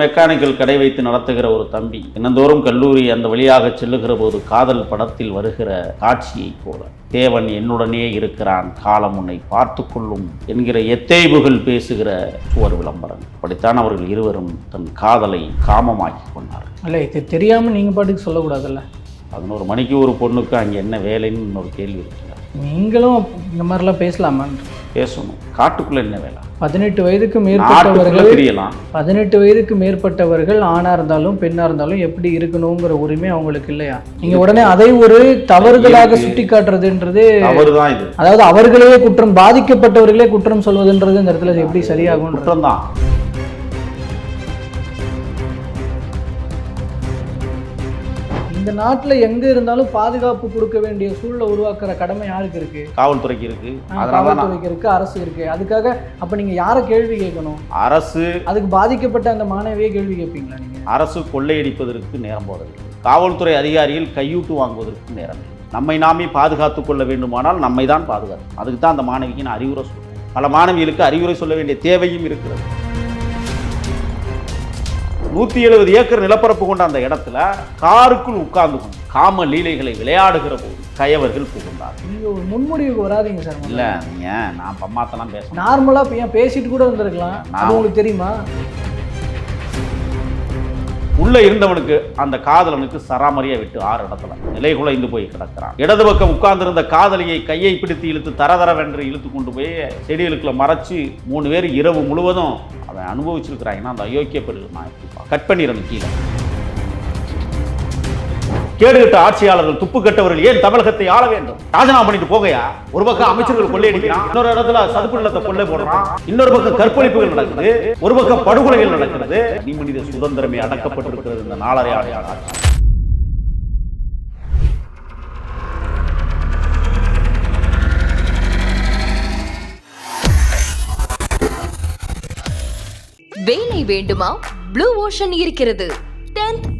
Mechanical கடை வைத்து நடத்துகிற ஒரு தம்பி தினந்தோறும் கல்லூரி அந்த வழியாக செல்லுகிற போது காதல் படத்தில் வருகிற காட்சியைப் போல தேவன் என்னுடனே இருக்கிறான் காலம் உன்னை பார்த்து கொள்ளும் என்கிற எத்தேய்புகள் பேசுகிற சுவர் விளம்பரம் அப்படித்தான் அவர்கள் இருவரும் தன் காதலை காமமாக்கி கொண்டார்கள். இல்லை இது தெரியாமல் நீங்கள் பாட்டுக்கு சொல்லக்கூடாதுல்ல? பதினோரு மணிக்கு ஒரு பொண்ணுக்கு அங்கே என்ன வேலைன்னு இன்னொரு கேள்வி இருக்குல்ல நீங்களும் இந்த மாதிரிலாம் பேசலாமான் பேசணும். காட்டுக்குள்ள என்ன வேலை? பதினெட்டு வயதுக்கு மேற்பட்டவர்கள் தெரியலாம் பதினெட்டு வயதுக்கு மேற்பட்டவர்கள் ஆணாக இருந்தாலும் பெண்ணாக இருந்தாலும் எப்படி இருக்கணுங்கிற உரிமை அவங்களுக்கு இல்லையா? நீங்கள் உடனே அதை ஒரு தவறுதலாக இருக்கு. சுட்டி காட்டுறதுன்றது அதாவது அவர்களே குற்றம் பாதிக்கப்பட்டவர்களே குற்றம் சொல்வதுன்றது இந்த இடத்துல எப்படி சரியாகும் குற்றம்தான் இந்த நாட்டில் எங்க இருந்தாலும் பாதுகாப்பு கொடுக்க வேண்டிய சூழலை உருவாக்குற கடமை யாருக்கு இருக்கு? காவல்துறைக்கு இருக்கு. காவல்துறைக்கு இருக்கு அரசு இருக்கு. அதுக்காக அப்ப நீங்க யாரை கேள்வி கேட்கணும்? அரசு அதுக்கு பாதிக்கப்பட்ட அந்த மாணவியை கேள்வி கேட்பீங்களா நீங்க? அரசு கொள்ளையடிப்பதற்கு நேரம் போவதில்லை காவல்துறை அதிகாரிகள் கையூட்டு வாங்குவதற்கு நேரம். நம்மை நாமே பாதுகாத்துக் கொள்ள வேண்டுமானால் நம்மை தான் பாதுகாக்கும் அதுக்கு தான் அந்த மாணவிக்கு நான் அறிவுரை சொல்றேன். பல மாணவிகளுக்கு அறிவுரை சொல்ல வேண்டிய தேவையும் இருக்கிறது. நூற்றி எழுபது ஏக்கர் நிலப்பரப்பு கொண்ட அந்த இடத்துல காருக்குள் உட்கார்ந்து கொண்டு காம லீலைகளை விளையாடுகிற போது கயவர்கள் புகுந்தார். நீங்க ஒரு முன்முடிவுக்கு வராதீங்க சார் இல்ல நீங்க நான் பம்மாத்தெல்லாம் பேச நார்மலா இப்ப ஏன் பேசிட்டு கூட இருந்திருக்கலாம் அது நான் உங்களுக்கு தெரியுமா? உள்ளே இருந்தவனுக்கு அந்த காதலனுக்கு சராமரியா விட்டு ஆறு இடத்துல. நிலை குலைந்து போய் கிடக்கிறான். இடது பக்கம் உட்கார்ந்திருந்த காதலியை கையை பிடித்து இழுத்து தரதரவென்று இழுத்து கொண்டு போய் செடிகளுக்குள்ள மறைச்சு மூணு பேர் இரவு முழுவதும் அதை அனுபவிச்சிருக்கிறாங்கன்னா அந்த அயோக்கிய பெருகு நான் கட் பண்ணிடணும் கீழே. கேடுகட்ட ஆட்சியாளர்கள் துப்பு கட்டவர்கள் ஏன் தமிழகத்தை ஆள வேண்டும்? ராஜினாமா பண்ணிட்டு போகையா? ஒரு பக்கம் அமைச்சர்கள் கொள்ளையடிக்கிறான் இன்னொரு இடத்துல சதுப்பு நிலத்தை கொள்ளை போடுறான் இன்னொரு பக்கம் கற்பழிப்புகள் நடக்குது ஒரு பக்கம் படுகொலைகள் நடக்கிறது. நீ மனித சுதந்திரமே அடக்கப்பட்டிருக்கிறது இந்த நாளரை ஆட்சி வேலை வேண்டுமா? ப்ளூ ஓஷன் இருக்கிறது.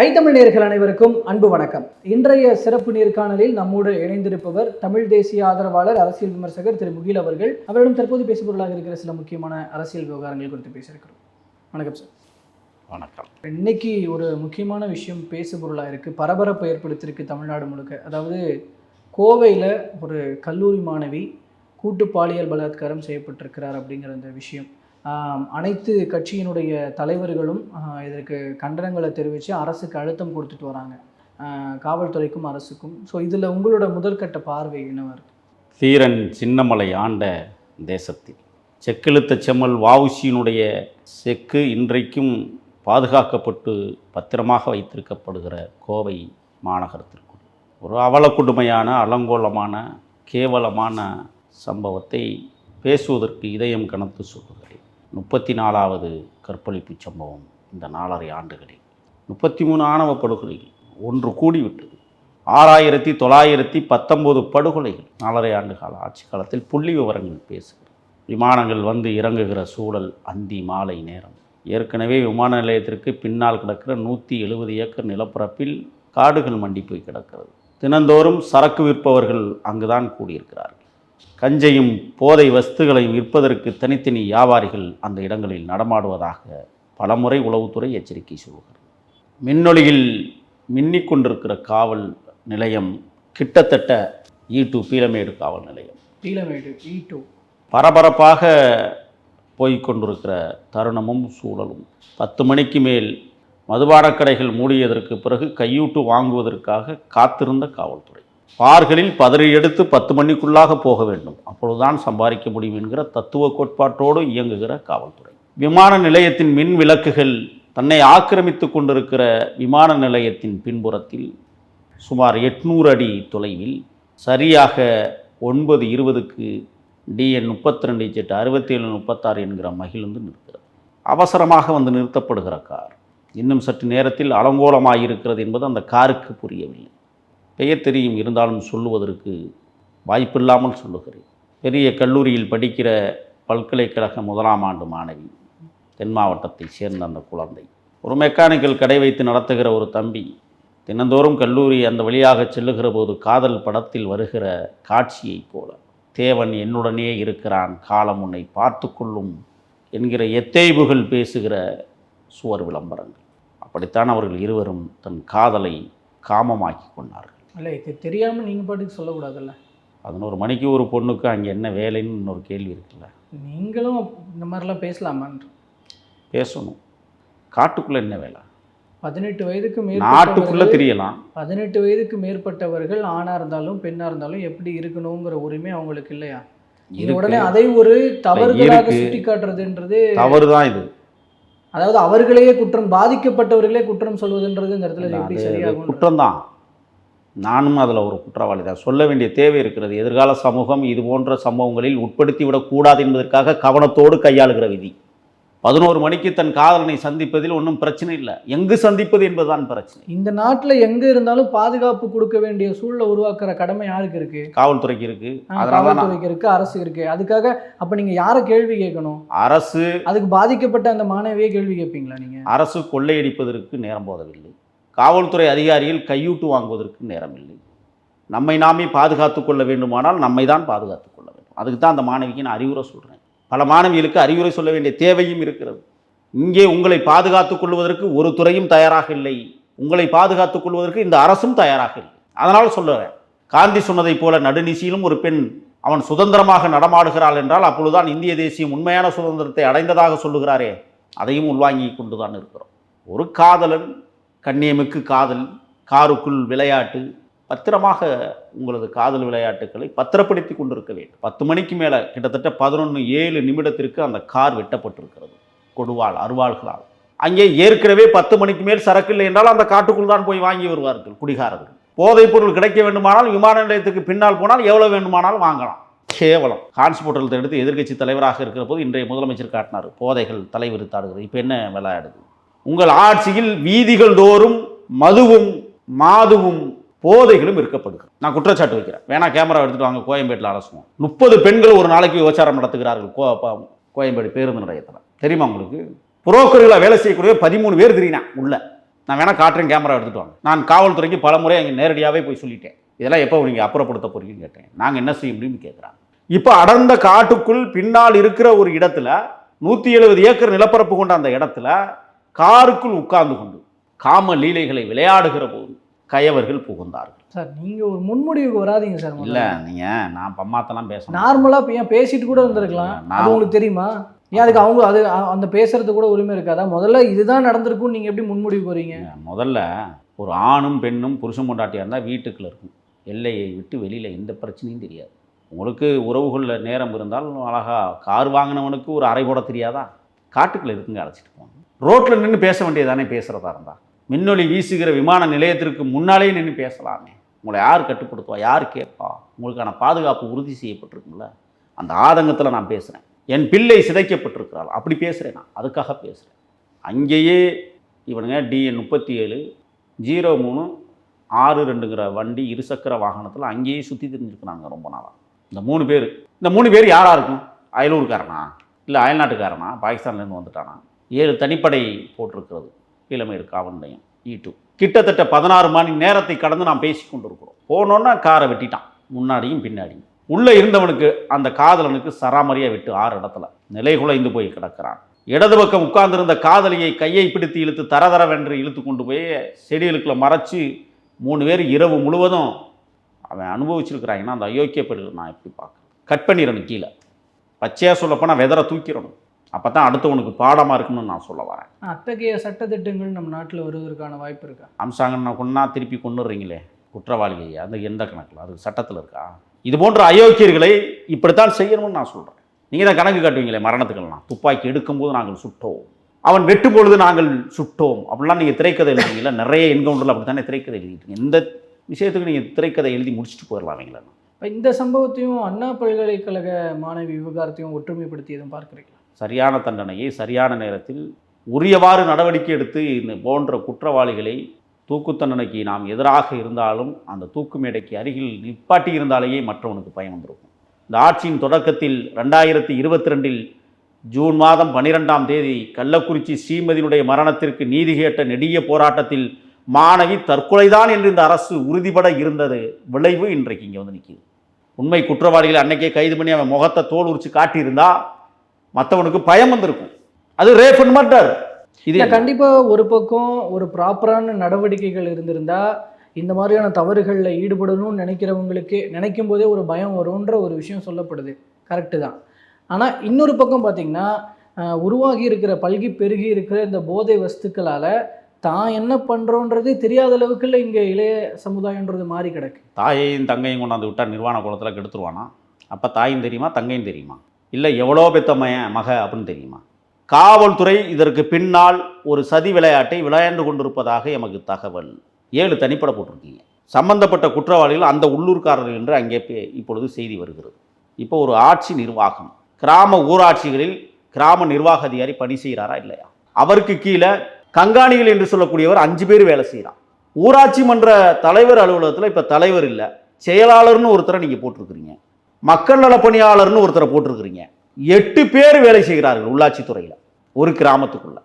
ஐத்தமிழ் நேர்கள் அனைவருக்கும் அன்பு வணக்கம். இன்றைய சிறப்பு நேர்காணலில் நம்மோடு இணைந்திருப்பவர் தமிழ் தேசிய ஆதரவாளர் அரசியல் விமர்சகர் திரு முகில் அவர்கள். அவரிடம் தற்போது பேசுபொருளாக இருக்கிற சில முக்கியமான அரசியல் விவகாரங்கள் குறித்து பேசியிருக்கிறோம். வணக்கம் சார். வணக்கம். இன்னைக்கு ஒரு முக்கியமான விஷயம் பேசுபொருளாக இருக்குது பரபரப்பை ஏற்படுத்தியிருக்கு தமிழ்நாடு முழுக்க. அதாவது கோவையில் ஒரு கல்லூரி மாணவி கூட்டு பாலியல் பலாத்காரம் செய்யப்பட்டிருக்கிறார் அப்படிங்கிற அந்த விஷயம். அனைத்து கட்சியினுடைய தலைவர்களும் இதற்கு கண்டனங்களை தெரிவித்து அரசுக்கு அழுத்தம் கொடுத்துட்டு வராங்க. காவல்துறைக்கும் அரசுக்கும். ஸோ இதில் உங்களோட முதற்கட்ட பார்வை என்னவா இருக்கு? தீரன் சின்னமலை ஆண்ட தேசத்தில். செக்கெழுத்த செம்மல் வாவுசியினுடைய செக்கு இன்றைக்கும் பாதுகாக்கப்பட்டு பத்திரமாக வைத்திருக்கப்படுகிற கோவை மாநகரத்திற்குள். ஒரு அவலக்கொடுமையான அலங்கோலமான கேவலமான சம்பவத்தை பேசுவதற்கு இதயம் கனத்து சொல்லுகிறேன் முப்பத்தி நாலாவது கற்பழிப்பு சம்பவம் இந்த நாலரை ஆண்டுகளில். முப்பத்தி மூணு ஆணவ படுகொலைகள் ஒன்று கூடிவிட்டது. ஆறாயிரத்தி தொள்ளாயிரத்தி பத்தொம்போது படுகொலைகள் நாலரை ஆண்டு கால ஆட்சி காலத்தில் புள்ளி விவரங்கள் பேசுகிறது விமானங்கள் வந்து இறங்குகிற சூழல் அந்தி மாலை நேரம். ஏற்கனவே விமான நிலையத்திற்கு பின்னால் கிடக்கிற நூற்றி எழுபது ஏக்கர் நிலப்பரப்பில் காடுகள் மண்டி போய் கிடக்கிறது. தினந்தோறும் சரக்கு விற்பவர்கள் அங்குதான் கூடியிருக்கிறார்கள். கஞ்சையும் போதை வஸ்துகளையும் விற்பதற்கு தனித்தனி வியாபாரிகள் அந்த இடங்களில் நடமாடுவதாக பலமுறை உளவுத்துறை எச்சரிக்கை சொல்கிறது மின்னொளியில் மின்னிக் கொண்டிருக்கிற காவல் நிலையம் கிட்டத்தட்ட ஈ டு பீலமேடு காவல் நிலையம். பீலமேடு இ டூ பரபரப்பாக போய்க் கொண்டிருக்கிற தருணமும் சூழலும். பத்து மணிக்கு மேல் மதுபானக் கடைகள் மூடியதற்கு பிறகு கையூட்டு வாங்குவதற்காக காத்திருந்த காவல்துறை. பார்களில் பதறி எடுத்து பத்து மணிக்குள்ளாக போக வேண்டும். அப்பொழுதுதான் சம்பாதிக்க முடியும் என்கிற தத்துவ கோட்பாட்டோடு இயங்குகிற காவல்துறை. விமான நிலையத்தின் மின் விளக்குகள் தன்னை ஆக்கிரமித்து கொண்டிருக்கிற விமான நிலையத்தின் பின்புறத்தில் சுமார் எட்நூறு அடி தொலைவில் சரியாக ஒன்பது இருபதுக்கு டிஎன் முப்பத்தி ரெண்டு ஜெட் அறுபத்தேழு முப்பத்தாறு என்கிற மகிழ்ந்து நிற்கிறது. அவசரமாக வந்து நிறுத்தப்படுகிற கார் இன்னும் சற்று நேரத்தில் அலங்கோலமாக இருக்கிறது என்பது அந்த காருக்கு புரியவில்லை. பெயர் தெரியும் இருந்தாலும் சொல்லுவதற்கு வாய்ப்பில்லாமல் சொல்லுகிறேன். பெரிய கல்லூரியில் படிக்கிற பல்கலைக்கழக முதலாம் ஆண்டு மாணவி தென் மாவட்டத்தை சேர்ந்த அந்த குழந்தை. ஒரு மெக்கானிக்கல் கடை வைத்து நடத்துகிற ஒரு தம்பி தினந்தோறும் கல்லூரி அந்த வழியாக செல்லுகிற போது காதல் படத்தில் வருகிற காட்சியைப் போல தேவன் என்னுடனே இருக்கிறான் காலம் உன்னை பார்த்து கொள்ளும் என்கிற எத்தேய்வுகள் பேசுகிற சுவர் விளம்பரங்கள். அப்படித்தான் அவர்கள் இருவரும் தன் காதலை காமமாக்கி கொண்டார்கள். இல்லை இது தெரியாமல் நீங்கள் பாட்டுக்கு சொல்லக்கூடாதுல்ல. பதினோரு மணிக்கு ஒரு பொண்ணுக்கு அங்கே என்ன வேலைன்னு இன்னொரு கேள்வி இருக்குல்ல. நீங்களும் இந்த மாதிரிலாம் பேசலாமான்ற. பேசணும். காட்டுக்குள்ளே என்ன வேலை? பதினெட்டு வயதுக்கு நாட்டுக்குள்ளே தெரியலாம். பதினெட்டு வயதுக்கு மேற்பட்டவர்கள் ஆணா இருந்தாலும் பெண்ணா இருந்தாலும் எப்படி இருக்கணுங்கிற உரிமை அவங்களுக்கு இல்லையா? இருக்கு. உடனே அதை ஒரு தவறுதலாக இருக்கு. சுட்டி காட்டுறதுன்றது தவறு தான் இது. அதாவது அவர்களையே குற்றம் பாதிக்கப்பட்டவர்களே குற்றம் சொல்வதுன்றது இந்த இடத்துல எப்படி சரியாகும் குற்றம்தான். நானும் அதில் ஒரு குற்றவாளி தான். சொல்ல வேண்டிய தேவை இருக்கிறது. எதிர்கால சமூகம் இது போன்ற சம்பவங்களில் உட்படுத்தி விடக்கூடாது என்பதற்காக கவனத்தோடு கையாளுகிற விதி. பதினோரு மணிக்கு தன் காதலனை சந்திப்பதில் ஒன்றும் பிரச்சனை இல்லை. எங்கு சந்திப்பது என்பதுதான் பிரச்சனை. இந்த நாட்டுல எங்க இருந்தாலும் பாதுகாப்பு கொடுக்க வேண்டிய சூழலை உருவாக்குற கடமை யாருக்கு இருக்கு? காவல்துறைக்கு இருக்கு. காவல்துறைக்கு இருக்கு அரசு இருக்கு. அதுக்காக அப்ப நீங்க யாரை கேள்வி கேட்கணும்? அரசு அதுக்கு பாதிக்கப்பட்ட அந்த மாணவியே கேள்வி கேட்பீங்களா நீங்க? அரசு கொள்ளையடிப்பதற்கு நேரம் போதவில்லை. காவல்துறை அதிகாரிகள் கையூட்டு வாங்குவதற்கு நேரம் இல்லை நம்மை நாமே பாதுகாத்து கொள்ள வேண்டுமானால் நம்மை தான் பாதுகாத்து கொள்ள வேண்டும். அதுக்கு தான் அந்த மாணவிக்கு நான் அறிவுரை சொல்கிறேன் பல மாணவிகளுக்கு அறிவுரை சொல்ல வேண்டிய தேவையும் இருக்கிறது. இங்கே உங்களை பாதுகாத்துக் கொள்வதற்கு ஒரு துறையும் தயாராக இல்லை. உங்களை பாதுகாத்துக் கொள்வதற்கு இந்த அரசும் தயாராக இல்லை. அதனால் சொல்லுறேன். காந்தி சொன்னதைப் போல நடுநிசியிலும் ஒரு பெண் அவன் சுதந்திரமாக நடமாடுகிறாள் என்றால் அப்பொழுதுதான் இந்திய தேசியம் உண்மையான சுதந்திரத்தை அடைந்ததாக சொல்லுகிறாரே. அதையும் உள்வாங்கி கொண்டு தான் இருக்கிறோம். ஒரு காதலன் கண்ணியமிக்கு காதல் காருக்குள் விளையாட்டு பத்திரமாக உங்களது காதல் விளையாட்டுகளை பத்திரப்படுத்தி கொண்டிருக்க வேண்டும். பத்து மணிக்கு மேலே கிட்டத்தட்ட பதினொன்று ஏழு நிமிடத்திற்கு அந்த கார் வெட்டப்பட்டிருக்கிறது. கொடுவாள் அருவாள்களால். அங்கே ஏற்கனவே பத்து மணிக்கு மேல் சரக்கு இல்லை என்றால் அந்த காட்டுக்குள் தான் போய் வாங்கி வருவார்கள் குடிகாரர்கள். போதைப் பொருள் கிடைக்க வேண்டுமானால் விமான நிலையத்துக்கு பின்னால் போனால் எவ்வளோ வேண்டுமானாலும் வாங்கலாம். கேவலம். கான்ஸ்போர்ட்டல் எடுத்து எதிர்க்கட்சி தலைவராக இருக்கிற போது இன்றைய முதலமைச்சர் காட்டினார் போதைகள் தலைவிரித்தாடுகிறது இப்போ என்ன விளையாடுது? உங்கள் ஆட்சியில் வீதிகள் தோறும் மதுவும் மாதுவும் போதைகளும் இருக்கப்படுகிறது நான் குற்றச்சாட்டு வைக்கிறேன். வேணா கேமரா எடுத்துட்டு வாங்க கோயம்பேட்டில் அரசுவோம் முப்பது பெண்கள் ஒரு நாளைக்கு விபச்சாரம் நடத்துகிறார்கள் கோ கோயம்பேடு பேருந்து நிலையத்தில். தெரியுமா உங்களுக்கு? புரோக்கர்களாக வேலை செய்யக்கூடிய பதிமூணு பேர் தெரியினா உள்ள. நான் வேணா காட்டுறேன் கேமரா எடுத்துட்டு வாங்க. நான் காவல்துறைக்கு பல முறை அங்கே நேரடியாகவே போய் சொல்லிட்டேன். இதெல்லாம் எப்போ நீங்கள் அப்புறப்படுத்த போறீங்கன்னு கேட்டேன். நாங்கள் என்ன செய்ய முடியும்னு கேட்குறாங்க இப்போ அடர்ந்த காட்டுக்குள் பின்னால் இருக்கிற ஒரு இடத்துல நூற்றி எழுபது ஏக்கர் நிலப்பரப்பு கொண்ட அந்த இடத்துல காருக்குள் உட்கார்ந்து கொண்டு காம லீலைகளை விளையாடுகிற போது கயவர்கள் புகுந்தார்கள். சார் நீங்க ஒரு முன்முடிவுக்கு வராதீங்க சார் இல்லை நீங்கள் நான் பம்மாத்தெல்லாம் பேசணும். நார்மலா இப்ப ஏன் பேசிட்டு கூட வந்திருக்கலாம்? நான் அது உங்களுக்கு தெரியுமா? ஏன் அதுக்கு அவங்க அது அந்த பேசுறது கூட உரிமை இருக்காதா? முதல்ல இதுதான் நடந்திருக்கும் நீங்க எப்படி முன்முடிவு போறீங்க? முதல்ல ஒரு ஆணும் பெண்ணும் புருஷன் பொண்டாட்டியாக இருந்தால் வீட்டுக்குள்ள இருக்கும். எல்லையை விட்டு வெளியில் எந்த பிரச்சனையும் தெரியாது. உங்களுக்கு உறவுகளில் நேரம் இருந்தால் அழகா கார் வாங்கினவனுக்கு ஒரு அறை போட தெரியாதா? காட்டுக்குள்ளே இருக்குங்க அழைச்சிட்டு போகணும். ரோட்டில் நின்று பேச வேண்டியதானே பேசுகிறதா இருந்தா. மின்னொலி வீசுகிற விமான நிலையத்திற்கு முன்னாலே நின்று பேசலாமே. உங்களை யார் கட்டுப்படுத்துவா யார் கேட்பா? உங்களுக்கான பாதுகாப்பு உறுதி செய்யப்பட்டிருக்கும்ல? அந்த ஆதங்கத்தில் நான் பேசுகிறேன் என் பிள்ளை சிதைக்கப்பட்டிருக்கிறாள். அப்படி பேசுகிறேன் நான். அதுக்காக பேசுகிறேன் அங்கேயே இவனுங்க டிஎன் முப்பத்தி ஏழு ஜீரோ மூணு ஆறு ரெண்டுங்கிற வண்டி இருசக்கர வாகனத்தில் அங்கேயே சுற்றி தெரிஞ்சுருக்குறாங்க ரொம்ப நாளாக இந்த மூணு பேர். இந்த மூணு பேர் யாராக இருக்கும்? அயலூர்காரனா? இல்லை அயல்நாட்டுக்காரனா? பாகிஸ்தான்லேருந்து வந்துட்டானா? ஏழு தனிப்படை போட்டிருக்கிறது. இளமையடு காவல் நிலையம் e இ டூ கிட்டத்தட்ட பதினாறு மணி நேரத்தை கடந்து நாம் பேசி கொண்டிருக்கிறோம். போனோன்னா காரை வெட்டிட்டான். முன்னாடியும் பின்னாடியும். உள்ளே இருந்தவனுக்கு அந்த காதலனுக்கு சராமரியாக விட்டு ஆறு இடத்துல. நிலை குலைந்து போய் கிடக்கிறான். இடது பக்கம் உட்கார்ந்திருந்த காதலியை கையை பிடித்து இழுத்து தரதரவென்று இழுத்து கொண்டு போய் செடிகளுக்குள்ள மறைச்சு மூணு பேர் இரவு முழுவதும் அவன் அனுபவிச்சிருக்கிறாங்கன்னா அந்த அயோக்கிய பெண்கள் நான் எப்படி பார்க்குறேன்? கட் பண்ணிடணும் கீழே. பச்சையாக சொல்லப்போனால் வெதரை தூக்கிடணும். அப்போ தான் அடுத்தவனுக்கு பாடமாக இருக்குன்னு நான் சொல்ல வரேன். அத்தகைய சட்டத்திட்டங்கள் நம்ம நாட்டுல வருவதற்கான வாய்ப்பு இருக்கா? அம்சாங்கன்னு கொண்டா திருப்பி கொண்டுடுறீங்களே குற்றவாளியை. அந்த எந்த கணக்கில்? அது சட்டத்தில் இருக்கா? இது போன்ற அயோக்கியர்களை இப்படித்தான் செய்யணும்னு நான் சொல்கிறேன் நீங்கள் தான் கணக்கு காட்டுவீங்களே மரணத்துக்கெல்லாம். துப்பாக்கி எடுக்கும்போது நாங்கள் சுட்டோம். அவன் வெட்டும் பொழுது நாங்கள் சுட்டோம். அப்படிலாம் நீங்கள் திரைக்கதை எழுதுவீங்களா? நிறைய என்கவுண்டரில் அப்படி தானே திரைக்கதை எழுதிட்டு இந்த விஷயத்துக்கு நீங்கள் திரைக்கதை எழுதி முடிச்சுட்டு போயிடலாவீங்களா இப்ப இந்த சம்பவத்தையும் அண்ணா பல்கலைக்கழக மாணவி விவகாரத்தையும் ஒற்றுமைப்படுத்தியதும் பார்க்குறீங்களா? சரியான தண்டனையை சரியான நேரத்தில் உரியவாறு நடவடிக்கை எடுத்து இந்த போன்ற குற்றவாளிகளை தூக்கு தண்டனைக்கு நாம் எதிராக இருந்தாலும் அந்த தூக்கு மேடைக்கு அருகில் நிப்பாட்டி இருந்தாலேயே மற்றவனுக்கு பயம் வந்திருக்கும். இந்த ஆட்சியின் தொடக்கத்தில் ரெண்டாயிரத்தி இருபத்தி ரெண்டில் ஜூன் மாதம் பன்னிரெண்டாம் தேதி கள்ளக்குறிச்சி ஸ்ரீமதியினுடைய மரணத்திற்கு நீதி கேட்ட நெடிய போராட்டத்தில் மாணவி தற்கொலைதான் என்று இந்த அரசு உறுதிபட இருந்தது. விளைவு இன்றைக்கு இங்கே வந்து நிற்கிது. உண்மை குற்றவாளிகளை அன்னைக்கே கைது பண்ணி அவன் முகத்தை தோல் உரிச்சு காட்டியிருந்தா மற்றவனுக்கு பயம் வந்திருக்கும். அது ரேப் அண்ட் மர்டர் இது இல்ல கண்டிப்பா ஒரு பக்கம் ஒரு ப்ராப்பரான நடவடிக்கைகள் இருந்திருந்தா இந்த மாதிரியான தவறுகளில் ஈடுபடணும்னு நினைக்கிறவங்களுக்கு நினைக்கும் போதே ஒரு பயம் வரும்ன்ற ஒரு விஷயம் சொல்லப்படுது. கரெக்டு தான். ஆனால் இன்னொரு பக்கம் பார்த்தீங்கன்னா உருவாகி இருக்கிற பல்கி பெருகி இருக்கிற இந்த போதை வஸ்துக்களால் தான் என்ன பண்ணுறோன்றதே தெரியாத அளவுக்கு இல்லை இங்கே இளைய சமுதாயன்றது மாறி கிடக்கு. தாயையும் தங்கையும் கொண்டாந்து விட்டால் நிர்வாண குளத்தில் கெடுத்துருவானா? அப்போ தாயும் தெரியுமா? தங்கையும் தெரியுமா? இல்லை எவ்வளோ பெத்த மக அப்படின்னு தெரியுமா? காவல்துறை இதற்கு பின்னால் ஒரு சதி விளையாட்டை விளையாண்டு கொண்டிருப்பதாக எமக்கு தகவல். ஏழு தனிப்பட போட்டிருக்கீங்க. சம்பந்தப்பட்ட குற்றவாளிகள் அந்த உள்ளூர்காரர்கள் என்று அங்கே பே- இப்பொழுது செய்தி வருகிறது. இப்போ ஒரு ஆட்சி நிர்வாகம். கிராம ஊராட்சிகளில் கிராம நிர்வாக அதிகாரி பணி செய்கிறாரா இல்லையா? அவருக்கு கீழே கங்காணிகள் என்று சொல்லக்கூடியவர் அஞ்சு பேர் வேலை செய்கிறான் ஊராட்சி மன்ற தலைவர் அலுவலகத்தில் இப்போ தலைவர் இல்லை. செயலாளர்னு ஒருத்தரை நீங்கள் போட்டிருக்கிறீங்க. மக்கள் நல பணியாளர்னு ஒருத்தரை போட்டிருக்கிறீங்க. எட்டு பேர் வேலை செய்கிறார்கள் உள்ளாட்சி துறையில். ஒரு கிராமத்துக்குள்ள.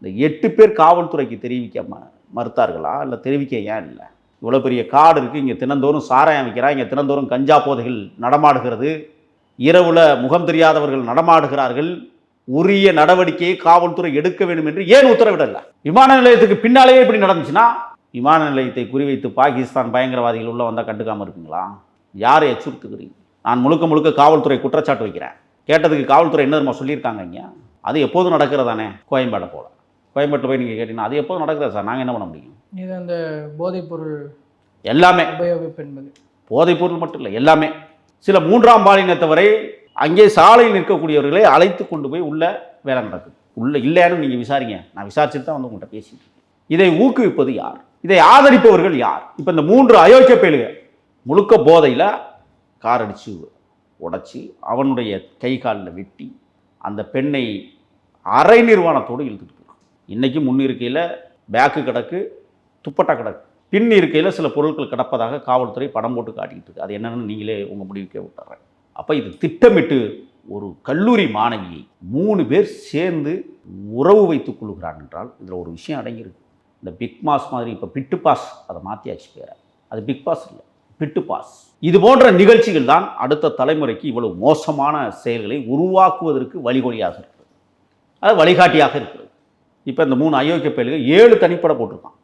இந்த எட்டு பேர் காவல்துறைக்கு தெரிவிக்க ம- மறுத்தார்களா? இல்லை தெரிவிக்க ஏன் இல்லை? இவ்வளோ பெரிய காடு இருக்குது இங்கே தினந்தோறும் சாராயம் வைக்கிறான் இங்கே தினந்தோறும் கஞ்சா போதைகள் நடமாடுகிறது. இரவுல முகம் தெரியாதவர்கள் நடமாடுகிறார்கள். உரிய நடவடிக்கையை காவல்துறை எடுக்க வேண்டும் என்று ஏன் உத்தரவிடல? விமான நிலையத்துக்கு பின்னாலேயே இப்படி நடந்துச்சுன்னா விமான நிலையத்தை குறிவைத்து பாகிஸ்தான் பயங்கரவாதிகள் உள்ள வந்தால் கண்டுக்காம இருக்குங்களா? யாரை அச்சுறுத்துகிறீங்க? நான் முழுக்க முழுக்க காவல்துறை குற்றச்சாட்டு வைக்கிறேன். கேட்டதுக்கு காவல்துறை என்ன தெரியுமா சொல்லியிருக்காங்க இங்கே? அது எப்போதும் நடக்கிறதானே கோயம்பேடை போல. கோயம்பேட்டில் போய் நீங்கள் கேட்டீங்கன்னா அது எப்போதும் நடக்கிறதா சார்? நாங்கள் என்ன பண்ண முடியும்? இது அந்த போதைப்பொருள் எல்லாமே. உபயோகிப்பு என்பது. போதைப் பொருள் மட்டும் இல்லை எல்லாமே. சில மூன்றாம் பாலினத்தவரை அங்கே சாலையில் நிற்கக்கூடியவர்களை அழைத்து கொண்டு போய் உள்ள வேலை நடக்குது. உள்ள இல்லைன்னு நீங்கள் விசாரிங்க. நான் விசாரிச்சுட்டு தான் வந்து உங்கள்கிட்ட பேசிட்டு இதை ஊக்குவிப்பது யார்? இதை ஆதரிப்பவர்கள் யார்? இப்போ இந்த மூன்று அயோக்கிய பயலுக முழுக்க போதையில் கார் அடித்து உடைச்சி அவனுடைய கை காலில் வெட்டி அந்த பெண்ணை அரை நிர்வாணத்தோடு இழுத்துட்டு போகிறான் இன்றைக்கி முன்னிருக்கையில் பேக்கு கிடக்கு துப்பட்டா கிடக்கு. பின் இருக்கையில் சில பொருட்கள் கிடப்பதாக காவல்துறை படம் போட்டு காட்டிக்கிட்டு இருக்கு. அது என்னென்னு நீங்களே உங்கள் முடிவுக்கே விட்டுறேன். அப்போ இது திட்டமிட்டு ஒரு கல்லூரி மாணவியை மூணு பேர் சேர்ந்து உறவு வைத்துக் கொள்கிறான் என்றால் இதில் ஒரு விஷயம் அடங்கியிருக்கு. இந்த பிக் பாஸ் மாதிரி இப்போ பிட்டு பாஸ் அதை மாற்றியாச்சு பேரை. அது பிக் பாஸ் இல்லை பிட்டு பாஸ். இது போன்ற நிகழ்ச்சிகள் தான் அடுத்த தலைமுறைக்கு இவ்வளவு மோசமான செயல்களை உருவாக்குவதற்கு வழிகொலியாக இருக்கிறது. அது வழிகாட்டியாக இருக்கிறது. இப்போ இந்த மூணு அயோக்கிய பயல்கள் ஏழு தனிப்பட போட்டிருக்கான்.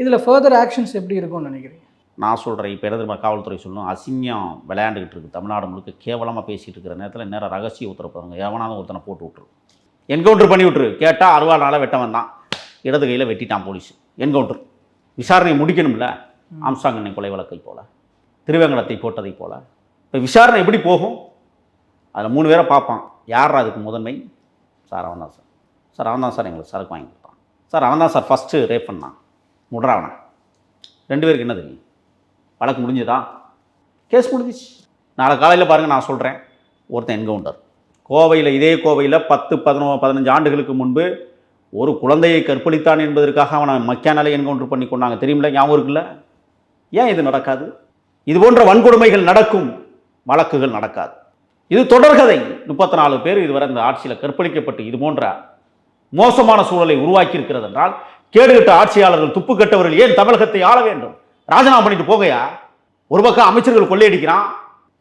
இதில் ஃபர்தர் ஆக்ஷன்ஸ் எப்படி இருக்கும்னு நினைக்கிறீங்க? நான் சொல்கிறேன் இப்போ என்ன காவல்துறை சொல்லணும்? அசிங்கம் விளையாண்டுக்கிட்டு இருக்கு. தமிழ்நாடு முழுக்க கேவலமாக பேசிகிட்டு இருக்கிற நேரத்தில் நேரம் ரகசிய உத்தரப்படுறாங்க எவனாவது ஒருத்தனை போட்டு விட்ரு என்கவுண்டர் பண்ணி விட்ரு கேட்டால் அறுவாளால் வெட்ட வந்தான் இடது கையில் வெட்டிட்டான் போலீஸ். என்கவுண்டர். விசாரணை முடிக்கணும்ல? ஆம்சாங்கண்ணை கொலை வழக்கை போல. திருவேங்கடத்தை போட்டதை போல. இப்போ விசாரணை எப்படி போகும்? அதில் மூணு பேரை பார்ப்பான். யார் அதுக்கு முதன்மை? சார் அவன் தான் சார். சார் அவன் தான் சார் எங்களுக்கு சரக்கு வாங்கி கொடுத்தான். சார் அவன் தான் சார் ஃபஸ்ட்டு ரேப் பண்ணான். முட்றா அவனை ரெண்டு பேருக்கு என்ன தெரியும்? வழக்கு முடிஞ்சதா? கேஸ் முடிஞ்சிச்சு. நாளை காலையில் பாருங்கள் நான் சொல்கிறேன் ஒருத்தன் என்கவுண்டர். கோவையில் இதே கோவையில் பத்து பதினோ பதினஞ்சு ஆண்டுகளுக்கு முன்பு ஒரு குழந்தையை கற்பழித்தான் என்பதற்காக அவனை மக்கியானாலே என்கவுண்டர் பண்ணி கொண்டாங்க. தெரியுமில்ல? ஞாபகம் இருக்குல்ல? ஏன் இது நடக்காது? இது போன்ற வன்கொடுமைகள் நடக்கும் வழக்குகள் நடக்காது. இது தொடர்கதை முப்பத்தி நாலு பேர் இதுவரை இந்த ஆட்சியில் கற்பழிக்கப்பட்டு இது போன்ற மோசமான சூழலை உருவாக்கி இருக்கிறது என்றால் கேடுகட்ட ஆட்சியாளர்கள் துப்பு கட்டவர்கள் ஏன் தமிழகத்தை ஆள வேண்டும்? ராஜினாமா பண்ணிட்டு போகையா? ஒரு பக்கம் அமைச்சர்கள் கொள்ளையடிக்கிறான்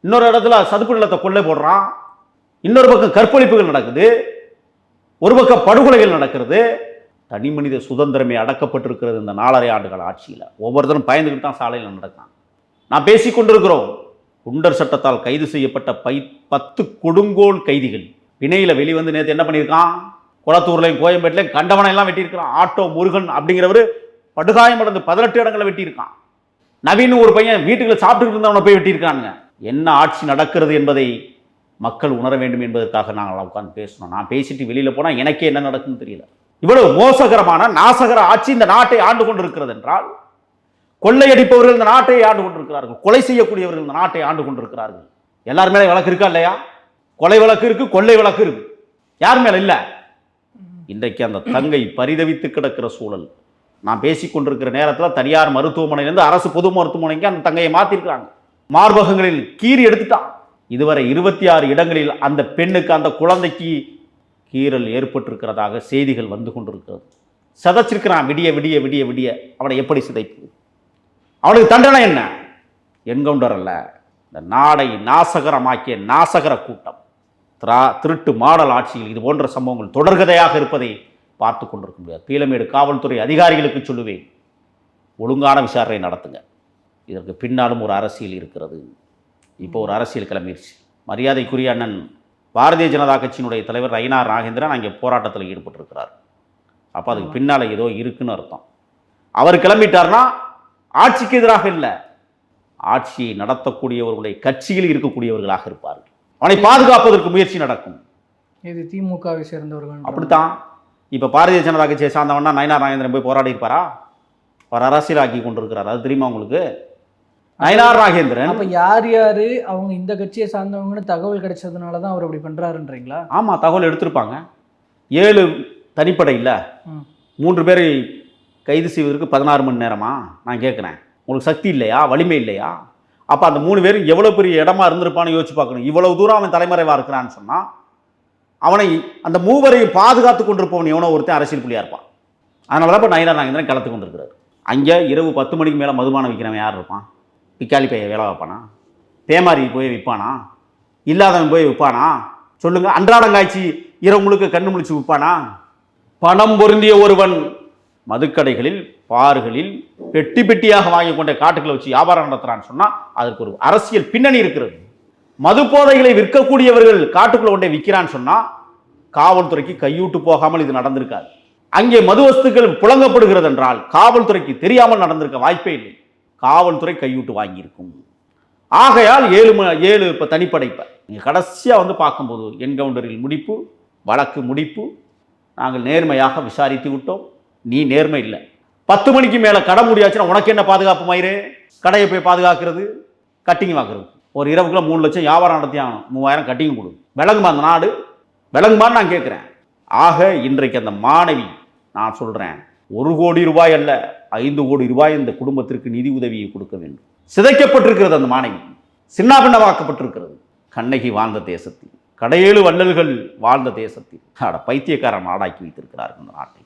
இன்னொரு இடத்துல சதுப்பு நிலத்தை கொள்ளை போடுறான் இன்னொரு பக்கம் கற்பழிப்புகள் நடக்குது ஒரு பக்கம் படுகொலைகள் நடக்கிறது. தனி மனித சுதந்திரமே அடக்கப்பட்டிருக்கிறது இந்த நாலரை ஆண்டுகள் ஆட்சியில். ஒவ்வொருத்தரும் பயந்துக்கிட்டு தான் சாலையில் நடக்கான் நான் பேசி கொண்டிருக்கிறோம். குண்டர் சட்டத்தால் கைது செய்யப்பட்ட பை பத்து கொடுங்கோல் கைதிகள். பிணையில் வெளிவந்து நேற்று என்ன பண்ணியிருக்கான்? குளத்தூர்லையும் கோயம்பேட்டிலையும் கண்டவனையெல்லாம் வெட்டியிருக்கிறான். ஆட்டோ முருகன் அப்படிங்கிறவர் படுகாயமடைந்து பதினெட்டு இடங்களை வெட்டியிருக்கான். நவீன் ஒரு பையன் வீட்டுக்குள்ள சாப்பிட்டுட்டு இருந்தவனை போய் வெட்டியிருக்கானுங்க என்ன ஆட்சி நடக்கிறது என்பதை மக்கள் உணர வேண்டும் என்பதற்காக நாங்கள் உட்காந்து பேசணும் நான் பேசிட்டு வெளியில் போனால் எனக்கே என்ன நடக்குன்னு தெரியல. இவ்வளவு மோசகரமான நாசகர ஆட்சி இந்த நாட்டை ஆண்டு கொண்டிருக்கிறது என்றால் கொள்ளையடிப்பவர்கள் இந்த நாட்டை ஆண்டு கொண்டிருக்கிறார்கள். கொலை செய்யக்கூடியவர்கள் இந்த நாட்டை ஆண்டு கொண்டிருக்கிறார்கள். எல்லார் மேலே வழக்கு இருக்கா இல்லையா? கொலை வழக்கு இருக்கு கொள்ளை வழக்கு இருக்கு. யார் மேல இல்ல? இன்றைக்கு அந்த தங்கை பரிதவித்து கிடக்கிற சூழல். நான் பேசிக்கொண்டிருக்கிற நேரத்தில் தனியார் மருத்துவமனையிலேருந்து அரசு பொது மருத்துவமனைக்கு அந்த தங்கையை மாற்றிருக்கிறாங்க மார்பகங்களில் கீறி எடுத்துட்டான். இதுவரை இருபத்தி ஆறு இடங்களில் அந்த பெண்ணுக்கு அந்த குழந்தைக்கு கீறல் ஏற்பட்டிருக்கிறதாக செய்திகள் வந்து கொண்டிருக்கிறது. சிதைச்சிருக்கிறான். விடிய விடிய விடிய விடிய. அவனை எப்படி சிதைப்பு அவனுக்கு தண்டனை என்ன? என்கவுண்டர் அல்ல. இந்த நாடை நாசகரமாக்கிய நாசகர கூட்டம். திரா திருட்டு மாடல் ஆட்சியில் இது போன்ற சம்பவங்கள் தொடர்கதையாக இருப்பதை பார்த்து கொண்டிருக்க முடியாது. பீலமேடு காவல்துறை அதிகாரிகளுக்கு சொல்லுவேன் ஒழுங்கான விசாரணை நடத்துங்க. இதற்கு பின்னாலும் ஒரு அரசியல் இருக்கிறது. இப்போ ஒரு அரசியல் கிளம்பிருச்சு. மரியாதைக்குரிய அண்ணன் பாரதிய ஜனதா கட்சியினுடைய தலைவர் ஐநார் நாகேந்திரன் அங்கே போராட்டத்தில் ஈடுபட்டிருக்கிறார். அப்போ அதுக்கு பின்னால் ஏதோ இருக்குன்னு அர்த்தம். அவர் கிளம்பிட்டார்னா ஆட்சிக்கு எதிராக இல்லை. ஆட்சியை நடத்தக்கூடியவர்களுடைய கட்சியில் இருக்கக்கூடியவர்களாக இருப்பார்கள். அவனை பாதுகாப்பதற்கு முயற்சி நடக்கும். இது திமுகவை சேர்ந்தவர்கள். அப்படித்தான். இப்போ பாரதிய ஜனதா கட்சியை சார்ந்தவனா நயனார் நாகேந்திரன் போய் போராடி இருப்பாரா அவர் அரசியலாக்கி கொண்டிருக்கிறார். அது தெரியுமா உங்களுக்கு? நயனார் நாகேந்திரன். அப்ப யார் யாரு? அவங்க இந்த கட்சியை சார்ந்தவங்கன்னு தகவல் கிடைச்சதுனால தான் அவர் அப்படி பண்றாருன்றீங்களா? ஆமாம் தகவல் எடுத்திருப்பாங்க. ஏழு தனிப்படை இல்லை. மூன்று பேரை கைது செய்வதற்கு பதினாறு மணி நேரமா? நான் கேட்குறேன் உங்களுக்கு சக்தி இல்லையா? வலிமை இல்லையா? அப்போ அந்த மூணு பேரும் எவ்வளோ பெரிய இடமா இருந்திருப்பான்னு யோசிச்சு பார்க்கணும். இவ்வளவு தூரம் அவன் தலைமறைவாக இருக்கிறான்னு சொன்னால் அவனை அந்த மூவரையும் பாதுகாத்து கொண்டிருப்பவன் எவனோ ஒருத்தன் அரசியல் புள்ளியாக இருப்பான். அதனால தான் இப்போ நயினா நாகேந்திரன் கலத்து கொண்டிருக்கிறார் அங்கே இரவு பத்து மணிக்கு மேலே மதுபானம் விற்கிறவன் யார் இருப்பான்? பிக்காளி பைய வேலை வைப்பானா பேமாரி போய் விற்பானா? இல்லாதவன் போய் விற்பானா? சொல்லுங்கள் அன்றாடங்காய்ச்சி இரவு முழுக்க கண்ணு முழிச்சு விற்பானா? பணம் பொருந்திய ஒருவன் மதுக்கடைகளில் பாறுகளில் பெட்டி பெட்டியாக வாங்கி கொண்ட காட்டுகளை வச்சு வியாபாரம் நடத்துறான்னு சொன்னால் அதற்கு ஒரு அரசியல் பின்னணி இருக்கிறது. மது போதைகளை விற்கக்கூடியவர்கள் காட்டுக்குள்ள கொண்டே விற்கிறான்னு சொன்னால் காவல்துறைக்கு கையூட்டு போகாமல் இது நடந்திருக்காது. அங்கே மது வஸ்துக்கள் புழங்கப்படுகிறது என்றால் காவல்துறைக்கு தெரியாமல் நடந்திருக்க வாய்ப்பே இல்லை. காவல்துறை கையூட்டு வாங்கியிருக்கும். ஆகையால் ஏழு ம ஏழு இப்போ தனிப்படைப்பை நீங்கள் கடைசியாக வந்து பார்க்கும்போது என்கவுண்டரில் முடிப்பு வழக்கு முடிப்பு நாங்கள் நேர்மையாக விசாரித்து விட்டோம். நீ நேர்மை இல்லை. பத்து மணிக்கு மேலே கடை முடியாச்சுன்னா உனக்கு என்ன பாதுகாப்பு மயிறு கடையை போய் பாதுகாக்கிறது கட்டிங் வாங்குறது ஒரு இரவுக்குள்ள மூணு லட்சம் வியாபாரம் நடத்தி ஆகணும் மூவாயிரம் கட்டியும் கொடு. விளங்குமா அந்த நாடு? விளங்குமான்னு நான் கேட்குறேன். ஆக இன்றைக்கு அந்த மாணவி நான் சொல்கிறேன் ஒரு கோடி ரூபாய் அல்ல ஐந்து கோடி ரூபாய் இந்த குடும்பத்திற்கு நிதி உதவியை கொடுக்க வேண்டும். சிதைக்கப்பட்டிருக்கிறது அந்த மாணவி. சின்னாபின்னவாக்கப்பட்டிருக்கிறது கண்ணகி வாழ்ந்த தேசத்தில். கடையேழு வள்ளல்கள் வாழ்ந்த தேசத்தில். அட பைத்தியக்காரன் நாடாக்கி வைத்திருக்கிறார்கள் இந்த நாட்டை.